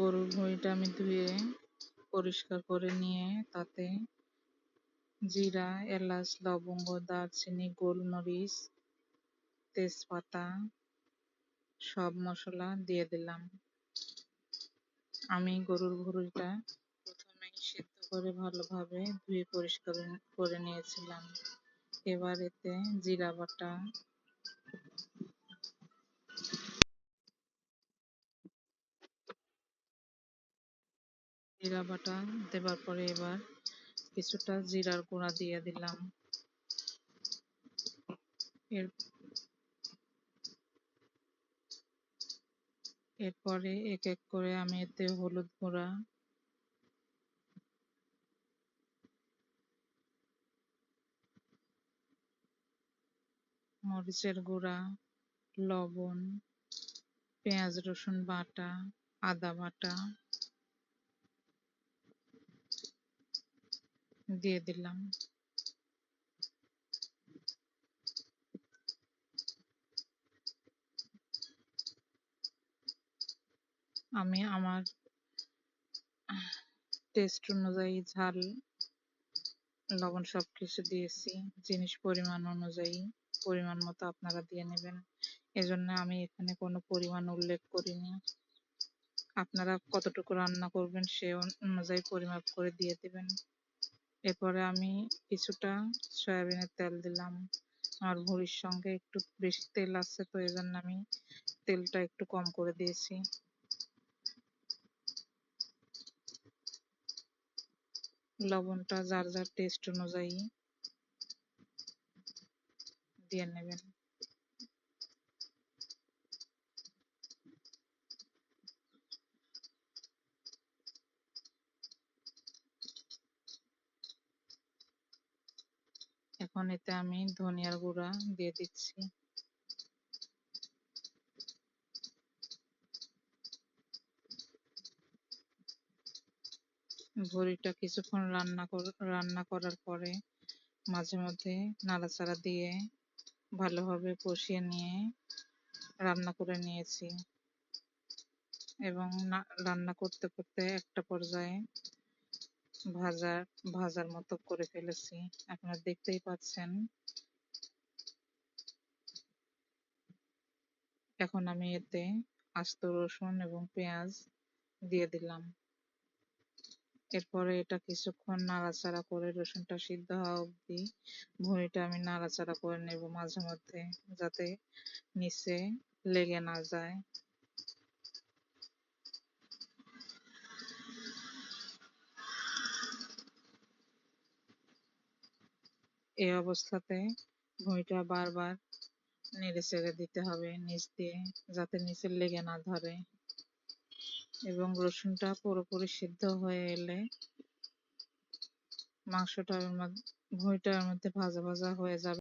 গরুর ভুঁড়িটা আমি ধুয়ে পরিষ্কার করে নিয়ে তাতে জিরা, এলাচ, লবঙ্গ, দারচিনি, গোলমরিচ, তেজপাতা সব মশলা দিয়ে দিলাম। আমি গরুর ভুঁড়িটা প্রথমেই সেদ্ধ করে ভালোভাবে ধুয়ে পরিষ্কার করে নিয়েছিলাম। এবার এতে জিরা বাটা জিরা বাটা দেবার পরে এবার কিছুটা জিরার গুঁড়া দিয়ে দিলাম। এর এরপরে এক এক করে আমি এতে হলুদ গুঁড়া মরিচের গুঁড়া, লবণ, পেঁয়াজ রসুন বাটা, আদা বাটা দিয়ে দিলাম। আমি আমার টেস্ট অনুযায়ী ঝাল, লবণ সব কিছু দিয়েছি। জিনিস পরিমাণ অনুযায়ী পরিমাণ মতো আপনারা দিয়ে নেবেন। এজন্য আমি এখানে কোনো পরিমাণ উল্লেখ করিনি। আপনারা কতটুকু রান্না করবেন সে অনুযায়ী পরিমাপ করে দিয়ে দেবেন। এরপরে আমি কিছুটা সয়াবিনের তেল দিলাম। আর ভুড়ির সঙ্গে একটু বেশি তেল আছে, তো এই জন্য আমি তেলটা একটু কম করে দিয়েছি। লবণটা যার যার টেস্ট অনুযায়ী দিয়ে নেবেন। এখন এতে আমি ধনিয়ার গুঁড়া দিয়ে দিচ্ছি। ভুড়িটা কিছুক্ষণ রান্না রান্না করার পরে মাঝে মধ্যে নাড়াচাড়া দিয়ে ভালোভাবে কষিয়ে নিয়ে রান্না করে নিয়েছি। এবং রান্না করতে করতে একটা পর্যায়ে ভাজার ভাজার মতো করে ফেলেছি। আপনারা দেখতেই পাচ্ছেন। এখন আমি এতে আস্ত রসুন এবং পেঁয়াজ দিয়ে দিলাম। এরপরে এটা কিছুক্ষণ নাড়াচাড়া করে রসুনটা সিদ্ধ হওয়া অবধি ভুঁড়িটা আমি নাড়াচাড়া করে নেব মাঝে মধ্যে, যাতে নিচে লেগে না যায়। এই অবস্থাতে ভুঁড়িটা বারবার নেড়ে চেড়ে দিতে হবে, নিচ দিয়ে, যাতে নিচে লেগে না ধরে। এবং রসুনটা পুরোপুরি সিদ্ধ হয়ে এলে মাংসটা ভুঁড়িটার মধ্যে ভাজা ভাজা হয়ে যাবে।